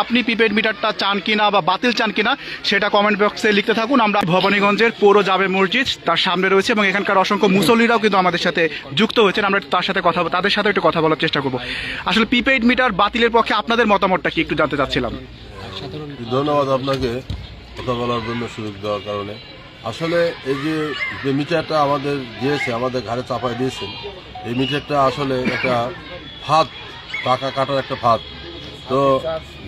আপনি প্রিপেড মিটারটা চান কিনা বা বাতিল চান কিনা সেটা কমেন্ট বক্সে লিখতে থাকুন। আমরা ভবানীগঞ্জের পৌর জাবে মসজিদ, তার সামনে রয়েছে এবং এখানকার অসংখ্য মুসল্লিরাও কিন্তু আমাদের সাথে যুক্ত হয়েছেন। আমরা তার সাথে কথা তাদের সাথে একটু কথা বলার চেষ্টা করব। আসলে প্রিপেড মিটার বাতিলের পক্ষে আপনাদের মতামতটা কি একটু জানতে চাচ্ছিলাম। ধন্যবাদ আপনাকে কথা বলার জন্য সুযোগ দেওয়ার কারণে। আসলে এই যে যে মিটারটা আমাদের দিয়েছে, আমাদের ঘাড়ে চাপায় দিয়েছেন, এই মিটারটা আসলে একটা ফাঁদ টাকা কাটার একটা ফাঁদ। তো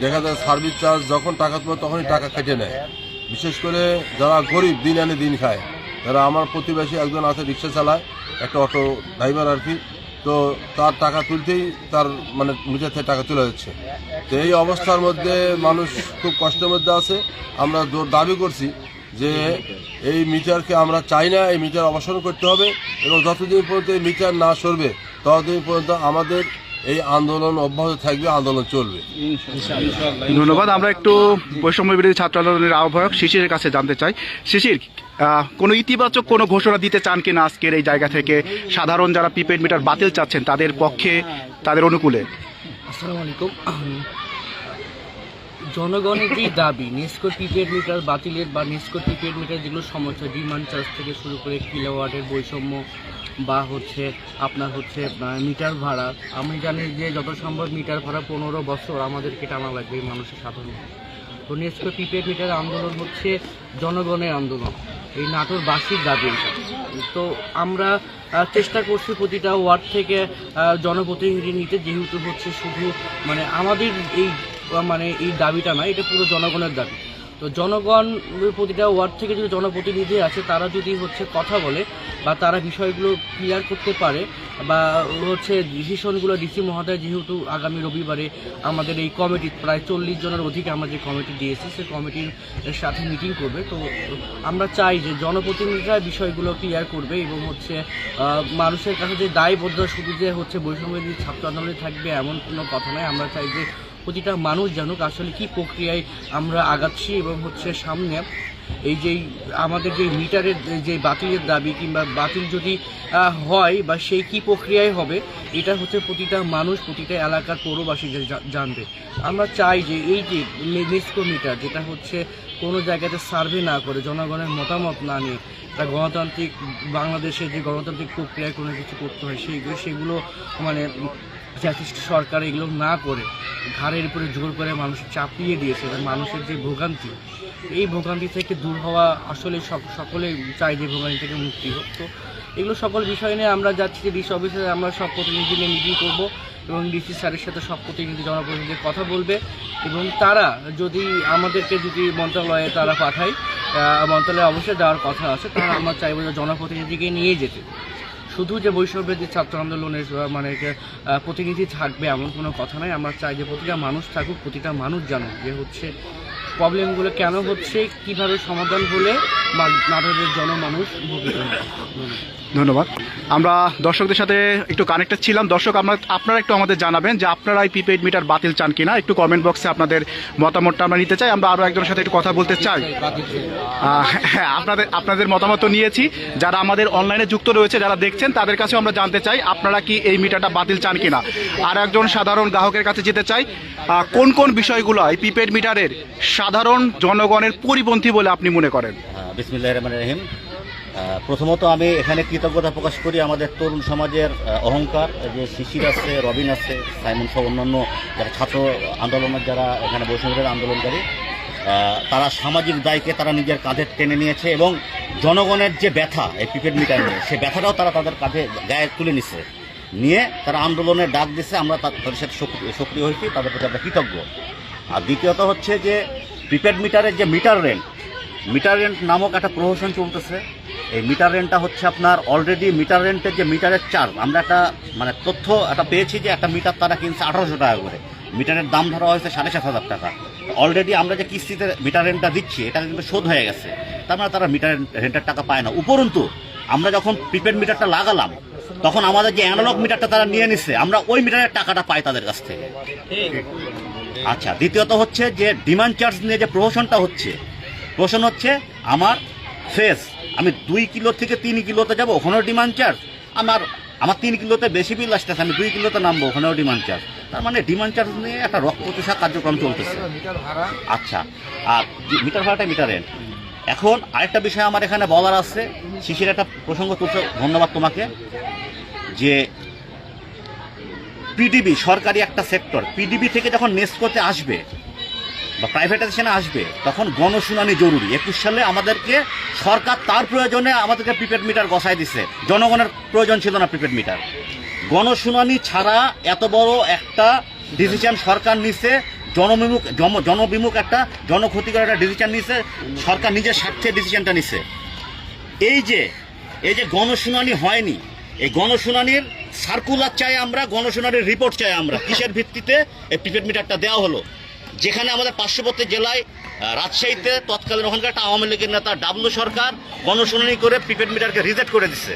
দেখা যায় সার্ভিস চার্জ যখন টাকা তুলে তখনই টাকা কেটে নেয়। বিশেষ করে যারা গরিব, দিন আনে দিন খায়। যারা আমার প্রতিবেশী একজন আছে, রিক্সা চালায়, একটা অটো ড্রাইভার আর কি, তো তার টাকা তুলতেই তার মানে মিটার থেকে টাকা চলে যাচ্ছে। তো এই অবস্থার মধ্যে মানুষ খুব কষ্টের মধ্যে আছে। আমরা জোর দাবি করছি যে এই মিটারকে আমরা চাই না, এই মিটার অবসান করতে হবে এবং যতদিন পর্যন্ত এই মিটার না সরবে, ততদিন পর্যন্ত আমাদের এই আন্দোলন অব্যাহত থাকবে আন্দোলন চলবে। ধন্যবাদ। আমরা একটু বৈষম্য বিরোধী ছাত্র আন্দোলনের আহ্বায়ক শিশিরের কাছে জানতে চাই। শিশির কোনো ইতিবাচক কোনো ঘোষণা দিতে চান কিনা আজকের এই জায়গা থেকে? সাধারণ যারা প্রিপেড মিটার বাতিল চাচ্ছেন তাদের পক্ষে তাদের অনুকূলে। আসসালামু আলাইকুম। জনগণের যে দাবি নেস্কো প্রিপেড মিটার বাতিলের বা নেস্কো প্রিপেড মিটার যেগুলো সমস্যা ডিমান্ড চার্জ থেকে শুরু করে কিলোওয়াটের বৈষম্য বা হচ্ছে আপনার হচ্ছে মিটার ভাড়া। আমি জানি যে যত সম্ভব মিটার ভাড়া পনেরো বছর আমাদেরকে টানা লাগবে এই মানুষের সাধারণ তো নেস্কো প্রিপেড মিটার আন্দোলন হচ্ছে জনগণের আন্দোলন। এই নাটোরবাসীর দাবি। তো আমরা চেষ্টা করছি প্রতিটা ওয়ার্ড থেকে জনপ্রতিনিধি নিতে, যেহেতু হচ্ছে শুধু মানে আমাদের এই মানে এই দাবিটা না, এটা পুরো জনগণের দাবি। তো জনগণ প্রতিটা ওয়ার্ড থেকে যদি জনপ্রতিনিধি আছে তারা যদি হচ্ছে কথা বলে বা তারা বিষয়গুলো ক্লিয়ার করতে পারে বা হচ্ছে ডিসিশনগুলো ডিসি মহোদয় যেহেতু আগামী রবিবারে আমাদের এই কমিটি প্রায় চল্লিশ জনের অধিক আমরা যে কমিটি দিয়েছি সে কমিটির সাথে মিটিং করবে। তো আমরা চাই যে জনপ্রতিনিধিরা বিষয়গুলো ক্লিয়ার করবে এবং হচ্ছে মানুষের কাছে যে দায়বদ্ধ, শুধু যে হচ্ছে বৈষম্য ছাত্র আন্দোলনে থাকবে এমন কোনো কথা নয়। আমরা চাই যে প্রতিটা মানুষ জানুক আসলে কি প্রক্রিয়ায় আমরা আগাচ্ছি এবং হচ্ছে সামনে এই যে আমাদের যে মিটারের যে বাতিলের দাবি কিংবা বাতিল যদি হয় বা সেই কি প্রক্রিয়ায় হবে, এটা হচ্ছে প্রতিটা মানুষ, প্রতিটা এলাকার পৌরবাসী জানবে। আমরা চাই যে এই যে নেস্কো মিটার, যেটা হচ্ছে কোনো জায়গাতে সার্ভে না করে, জনগণের মতামত না নিয়ে তা গণতান্ত্রিক বাংলাদেশের যে গণতান্ত্রিক প্রক্রিয়ায় কোনো কিছু করতে হয় সেইগুলো সেগুলো মানে জাতিষ্ঠ সরকার এগুলো না করে ঘাড়ের উপরে জোর করে মানুষ চাপিয়ে দিয়েছে। এবং মানুষের যে ভোগান্তি, এই ভোগান্তি থেকে দূর হওয়া আসলে সব, সকলে চাই যে ভোগান্তি থেকে মুক্তি হোক। তো এগুলো সকল বিষয় নিয়ে আমরা যাচ্ছি যে ডিসি অফিসে, আমরা সব প্রতিনিধি নিয়ে মিটিং করব এবং ডিসি স্যারের সাথে সব প্রতিনিধি জনপ্রতিনিধি কথা বলবে এবং তারা যদি আমাদেরকে যদি মন্ত্রণালয়ে তারা পাঠায় মন্ত্রণালয়ে অবশ্যই যাওয়ার কথা আছে। তারা আমরা চাইব যে জনপ্রতিনিধিকে নিয়ে যেতে। শুধু যে বৈষম্যের যে ছাত্র আন্দোলনের মানে প্রতিনিধি থাকবে এমন কোনো কথা নাই। আমরা চাই যে প্রতিটা মানুষ থাকুক, প্রতিটা মানুষ জানুক যে হচ্ছে প্রবলেমগুলো কেন হচ্ছে, কীভাবে সমাধান হলে নাটকের জনমানুষ উপকৃত হবে। ধন্যবাদ। আমরা দর্শকদের সাথে একটু কানেক্টেড ছিলাম। দর্শক, আমরা আপনারা একটু আমাদের জানাবেন যে আপনারা এই প্রিপেড মিটার বাতিল চান কিনা। একটু কমেন্ট বক্সে আপনাদের মতামতটা আমরা নিতে চাই। আমরা আরও একজনের সাথে একটু কথা বলতে চাই। হ্যাঁ আপনাদের আপনাদের মতামত নিয়েছি। যারা আমাদের অনলাইনে যুক্ত রয়েছে, যারা দেখছেন, তাদের কাছেও আমরা জানতে চাই আপনারা কি এই মিটারটা বাতিল চান কিনা। আর একজন সাধারণ গ্রাহকের কাছে যেতে চাই কোন কোন বিষয়গুলো এই প্রিপেড মিটারের সাধারণ জনগণের পরিপন্থী বলে আপনি মনে করেন? বিসমিল্লাহ রহমান রহিম। প্রথমত আমি এখানে কৃতজ্ঞতা প্রকাশ করি আমাদের তরুণ সমাজের অহংকার যে শিশির আছে, রবিন আছে, সাইমন সহ অন্যান্য যারা ছাত্র আন্দোলনের যারা এখানে বৈষ্ণবের আন্দোলনকারী তারা সামাজিক দায়কে তারা নিজের কাঁধে টেনে নিয়েছে এবং জনগণের যে ব্যথা, এই প্রিপেড মিটার নিয়ে, সে ব্যথাটাও তারা তাদের কাঁধে গায়ে তুলে নিচ্ছে নিয়ে তারা আন্দোলনের ডাক দিছে, আমরা তাদের সাথে সক্রিয় হয়েছি, তাদের প্রতি আমরা কৃতজ্ঞ। আর দ্বিতীয়ত হচ্ছে যে প্রিপেড মিটারের যে মিটার রেন্ট মিটার রেন্ট নামক একটা প্রহসন চলতেছে এই মিটার রেন্টটা হচ্ছে আপনার অলরেডি মিটার রেন্টের যে মিটারের চার্জ আমরা একটা মানে তথ্য একটা পেয়েছি যে একটা মিটার তারা কিনছে আঠারোশো টাকা করে। মিটারের দাম ধরা হয়েছে সাড়ে সাত হাজার টাকা। অলরেডি আমরা যে কিস্তিতে মিটার রেন্টটা দিচ্ছি, এটা কিন্তু শোধ হয়ে গেছে। তার মানে তারা মিটার রেন্টের টাকা পায় না। উপরন্তু, আমরা যখন প্রিপেড মিটারটা লাগালাম, তখন আমাদের যে অ্যানালগ মিটারটা তারা নিয়ে নিচ্ছে আমরা ওই মিটারের টাকাটা পাই তাদের কাছ থেকে। আচ্ছা দ্বিতীয়ত হচ্ছে যে ডিমান্ড চার্জ নিয়ে যে প্রহসনটা হচ্ছে প্রশ্ন হচ্ছে আমার ফেস আমি দুই কিলো থেকে তিন কিলোতে যাব, ওখানেও ডিমান্ড চার্জ আমার আমার তিন কিলোতে বেশি বিল আসতেছে, আমি দুই কিলোতে নামবো, ওখানেও ডিমান্ড চার্জ তার মানে ডিমান্ড চার্জ নিয়ে একটা রক্ত রক্তচোষা কার্যক্রম চলতেছে। আচ্ছা আর মিটার ভাড়াটা মিটার এখন আরেকটা বিষয় আমার এখানে বলার আছে, শিশির একটা প্রসঙ্গ তুলছে, ধন্যবাদ তোমাকে, যে পিডিবি সরকারি একটা সেক্টর পিডিবি থেকে যখন নেস্কোতে আসবে বা প্রাইভেটাইজেশনে আসবে, তখন গণশুনানি জরুরি। একুশ সালে আমাদেরকে সরকার তার প্রয়োজনে আমাদেরকে প্রিপেড মিটার বসায় দিছে। জনগণের প্রয়োজন ছিল না প্রিপেড মিটার গণশুনানি ছাড়া এত বড় একটা ডিসিশন সরকার নিছে, জনবিমুখ জনবিমুখ একটা জনক্ষতিকর একটা ডিসিশন নিছে, সরকার নিজের স্বার্থে ডিসিশনটা নিছে। এই যে এই যে গণশুনানি হয়নি, এই গণশুনানির সার্কুলার চাই আমরা, গণশুনানির রিপোর্ট চাই আমরা। কিসের ভিত্তিতে এই প্রিপেড মিটারটা দেওয়া হলো? যেখানে আমাদের পার্শ্ববর্তী জেলায় রাজশাহীতে তৎকালীন ওখানকার একটা আওয়ামী লীগের নেতা ডাবলু সরকার গণশুনানি করে প্রিপেড মিটারকে রিজেক্ট করে দিচ্ছে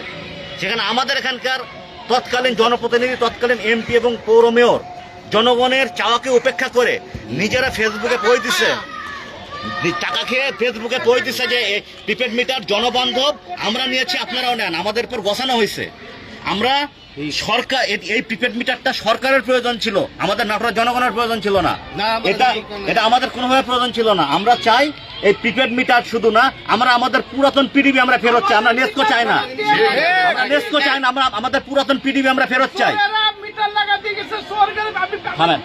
সেখানে আমাদের এখানকার তৎকালীন জনপ্রতিনিধি, তৎকালীন এমপি এবং পৌর মেয়র জনগণের চাওয়াকে উপেক্ষা করে নিজেরা ফেসবুকে বই দিচ্ছে টাকা খেয়ে ফেসবুকে বই দিচ্ছে যে প্রিপেড মিটার জনবান্ধব, আমরা নিয়েছি, আপনারাও নেন, আমাদের উপর বসানো হয়েছে। আমরা সরকার এই প্রিপেড মিটারটা সরকারের প্রয়োজন ছিল আমাদের নাটোর জনগণের প্রয়োজন ছিল না। এটা এটা আমাদের কোনোভাবে প্রয়োজন ছিল না। আমরা চাই এই প্রিপেড মিটার শুধু না আমরা আমাদের পুরাতন পিডিবি আমরা ফেরত চাই আমরা নেস্কো চাই না। আমরা নেস্কো চাই না আমরা আমাদের পুরাতন পিডিবি আমরা ফেরত চাই। থামেন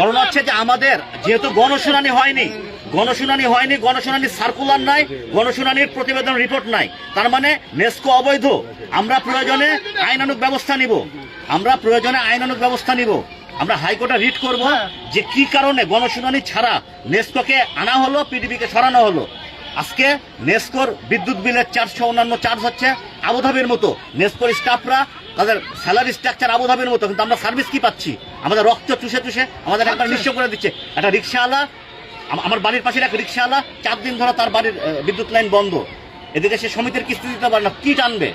ঘটনা হচ্ছে যে আমাদের যেহেতু গণশুনানি হয়নি গণশুনানি হয়নি গণশুনানির সার্কুলার নাই গণশুনানির প্রতিবেদন রিপোর্ট নাই। তার মানে নেস্কো অবৈধ। আমরা প্রয়োজনে আইনানুক ব্যবস্থা নিব। আমরা প্রয়োজনে আইনানুক ব্যবস্থা নিব। আমরা হাইকোর্টে রিট করব যে কি কারণে গণশুনানি ছাড়া নেস্কোকে আনা হলো পিডিবিকে সরানো হলো। আজকে নেস্কোর বিদ্যুৎ বিলের চার্জ অন্যান্য চার্জ হচ্ছে আবুধাবির মতো। নেস্কোর স্টাফরা তাদের স্যালারি স্ট্রাকচার আবুধাবির মতো কিন্তু আমরা সার্ভিস কি পাচ্ছি? আমাদের রক্ত চুষে চুষে আমাদের একবার নিঃস্ব করে দিচ্ছে। একটা রিক্সাওয়ালা আমার বাড়ির পাশের এক রিক্সাওয়ালা চার দিন ধরে তার বাড়ির বিদ্যুৎ লাইন বন্ধ। এদিকে সে সমিতির কিস্তি দিতে পারে না কি টানবে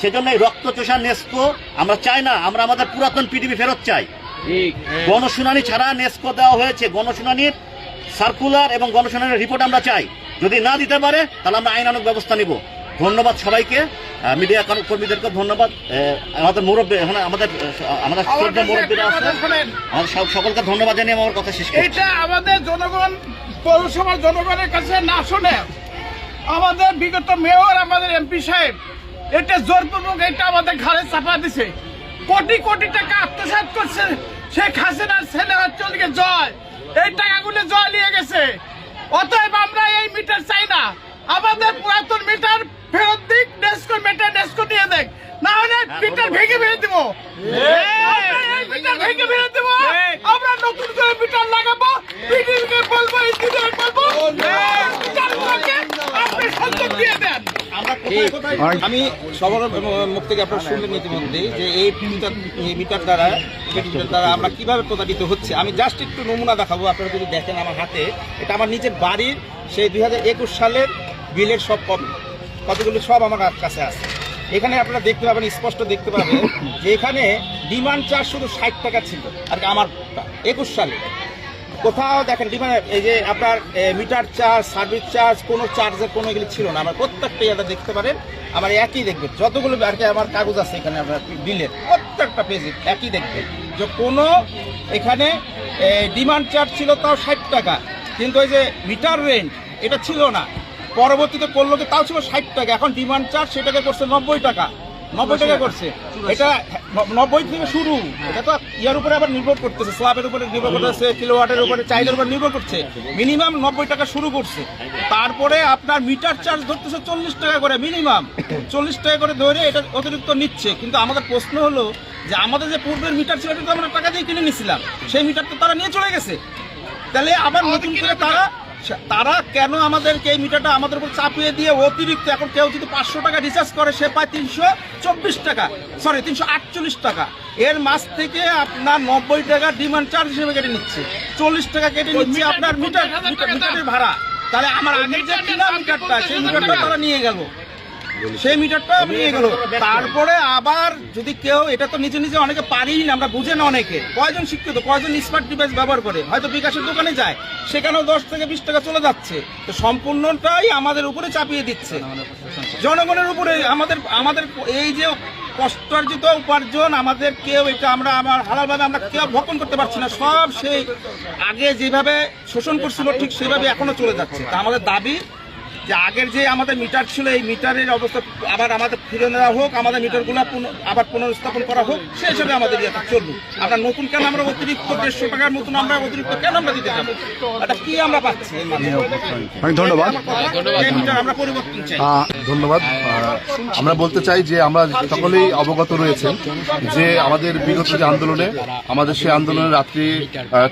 সেজন্য এই রক্ত চোষা নেস্কো আমরা চাই না আমরা আমাদের পুরাতন পিডিবি ফেরত চাই। গণশুনানি ছাড়া নেস্কো দেওয়া হয়েছে গণশুনানির সার্কুলার এবং গণশুনানির রিপোর্ট আমরা চাই। যদি না দিতে পারে তাহলে আমরা আইনানুক ব্যবস্থা নিব। ধন্যবাদ সবাইকে মিডিয়া কর্মীদেরকে ধন্যবাদ। আমাদের মুরব্বী এখানে আমাদের আমাদের শ্রদ্ধা মুরব্বীরা আছে আমাদের সকলকে ধন্যবাদ জানিয়ে আমার কথা শেষ এটা আমাদের জনগণ পৌরসভার জনগণের কাছে না শুনে আমাদের বিগত মেয়র, আমাদের এমপি সাহেব, এটা জোরপূর্বক এটা আমাদের ঘাড়ে চাপা দিছে। কোটি কোটি টাকা আত্মসাৎ করছে শেখ হাসিনার ছেলে হচ্ছে জয়। এই টাকাগুলো জয় নিয়ে গেছে। অতএব আমরা এই মিটার চাই না। আমাদের পুরাতন মিটার ফেরত দিক ডেস্কো মিটার ডেস্কো নিয়ে দেখ। না হলে মিটার ভেঙে ফেলে দিব। ভেঙে ফেলে দিব। আমরা নতুন করে মিটার লাগাবো। পিডিবিকে বলব ইঞ্জিনিয়ার বলব। আপনি সংযোগ দিয়ে দেন। আমি সবার মুখ থেকে আপনার শুনলেন ইতিমধ্যে যে এই মিটার এই মিটার দ্বারা মিটার দ্বারা আমরা কীভাবে প্রতারিত হচ্ছে আমি জাস্ট একটু নমুনা দেখাবো আপনারা যদি দেখেন আমার হাতে। এটা আমার নিজের বাড়ির সেই দু হাজার একুশ সালের বিলের সব কপি। কতগুলো সব আমার কাছে আছে। এখানে আপনারা দেখতে পাবেন, স্পষ্ট দেখতে পাবেন যে এখানে ডিমান্ড চার্জ শুধু ষাট টাকা ছিল, আর আমার একুশ সালে। কোথাও দেখেন, ডিমান্ড, এই যে আপনার মিটার চার্জ, সার্ভিস চার্জ, কোনো চার্জের কোনো এগুলো ছিল না। আমার প্রত্যেকটা এটা দেখতে পারেন আমার একই দেখবেন। যতগুলো আর কি আমার কাগজ আছে এখানে, আপনার বিলের প্রত্যেকটা পেজে একই দেখবেন যে কোনো এখানে ডিমান্ড চার্জ ছিল তাও ষাট টাকা, কিন্তু ওই যে মিটার রেন্ট, এটা ছিল না। পরবর্তীতে করল কি? তাও ছিল ষাট টাকা। এখন ডিমান্ড চার্জ সেটাকে করছে নব্বই টাকা। নব্বই টাকা করছে। এটা নব্বই থেকে শুরু। এটা তো ইয়ার উপরে আবার নির্ভর করতেছে। স্ল্যাবের উপরে নির্ভর করতেছে কিলোওয়াটের উপরে চাহিদার উপর নির্ভর করছে। মিনিমাম নব্বই টাকা শুরু করছে। তারপরে আপনার মিটার চার্জ ধরতেছে চল্লিশ টাকা করে মিনিমাম। চল্লিশ টাকা করে ধরে এটা অতিরিক্ত নিচ্ছে। কিন্তু আমাদের প্রশ্ন হলো যে আমাদের যে পূর্বের মিটার ছিল এটা তো আমরা টাকা দিয়ে কিনে নিছিলাম। সেই মিটার তো তারা নিয়ে চলে গেছে। তাহলে আবার নতুন করে তারা তারা কেন আমাদেরকে এই মিটারটা আমাদের উপর চাপিয়ে দিয়ে অতিরিক্ত এখন কেউ যদি পাঁচশো টাকা রিচার্জ করে সে পায় তিনশো চব্বিশ টাকা। সরি তিনশো আটচল্লিশ টাকা। এর মাস থেকে আপনার নব্বই টাকা ডিমান্ড চার্জ হিসেবে কেটে নিচ্ছে। চল্লিশ টাকা কেটে নিচ্ছে আপনার মিটার মিটার- মিটারের ভাড়া। তাহলে আমার আগের যে কিনা মিটারটা সেই মিটারটা তারা নিয়ে গেল। সেই মিটারটা নিয়ে গেল। তারপরে আবার যদি কেউ এটা তো নিজে নিজে অনেকে পারিই না আমরা বুঝে না অনেকে। কয়জন শিক্ষিত কয়জন স্মার্ট ডিভাইস ব্যবহার করে? হয়তো বিকাশের দোকানে যায় সেখানেও দশ থেকে বিশ টাকা চলে যাচ্ছে। তো সম্পূর্ণটাই আমাদের উপরে চাপিয়ে দিচ্ছে। জনগণের উপরে আমাদের আমাদের এই যে কষ্টার্জিত উপার্জন আমাদের কেউ এটা আমরা আমার হালালভাবে আমরা কেউ ভক্ষণ করতে পারছি না। সব সেই আগে যেভাবে শোষণ করছিল ঠিক সেভাবে এখনও চলে যাচ্ছে। তা আমাদের দাবি যে আগের যে আমাদের মিটার ছিল এই মিটারের অবস্থা আবার আমাদের ফিরে নেওয়া হোক আমাদের মিটারগুলো আবার পুনর্স্থাপন করা হোক সেই হিসাবে আমাদের ইয়েটা চলবে। আমরা নতুন কেন আমরা অতিরিক্ত দেড়শো টাকার মতন আমরা অতিরিক্ত কেন আমরা দিতে যাব? এটা কি আমরা পাচ্ছি? ধন্যবাদ। আমরা পরিবর্তন চাই। ধন্যবাদ। আমরা বলতে চাই যে আমরা সকলেই অবগত রয়েছেন যে আমাদের বিগত যে আন্দোলনে আমাদের সেই আন্দোলনের রাত্রি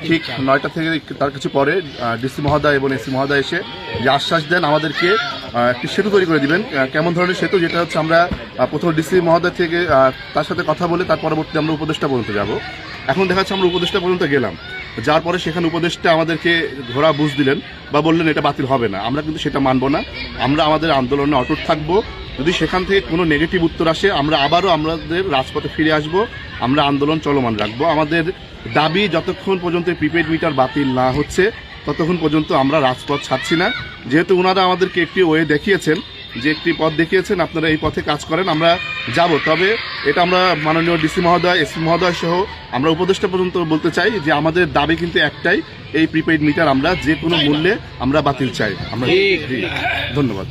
ঠিক নয়টা থেকে তার কিছু পরে ডিসি মহোদয় এবং এসি মহোদয় এসে যে আশ্বাস দেন আমাদেরকে আহ, একটি সেতু তৈরি করে দিবেন। কেমন ধরনের সেতু? যেটা হচ্ছে আমরা প্রথম ডিসি মহোদয় থেকে তার সাথে কথা বলে তার পরবর্তীতে আমরা উপদেষ্টা পর্যন্ত যাব। এখন দেখা যাচ্ছে আমরা উপদেষ্টা পর্যন্ত গেলাম। যার পরে সেখানে উপদেষ্টা আমাদেরকে ঘোরা বুঝ দিলেন বা বললেন এটা বাতিল হবে না। আমরা কিন্তু সেটা মানব না। আমরা আমাদের আন্দোলনে অটুট থাকব। যদি সেখান থেকে কোনো নেগেটিভ উত্তর আসে আমরা আবারও আমাদের রাজপথে ফিরে আসব। আমরা আন্দোলন চলমান রাখব। আমাদের দাবি যতক্ষণ পর্যন্ত প্রিপেড মিটার বাতিল না হচ্ছে ততক্ষণ পর্যন্ত আমরা রাজপথ ছাড়ছি না। যেহেতু ওনারা আমাদেরকে একটি ওয়ে দেখিয়েছেন যে একটি পথ দেখিয়েছেন আপনারা এই পথে কাজ করেন আমরা যাব। তবে এটা আমরা মাননীয় ডিসি মহোদয় এসপি মহোদয় সহ আমরা উপদেষ্টা পর্যন্ত বলতে চাই যে আমাদের দাবি কিন্তু একটাই এই প্রিপেইড মিটার আমরা যে কোনো মূল্যে আমরা বাতিল চাই। আমরা ধন্যবাদ।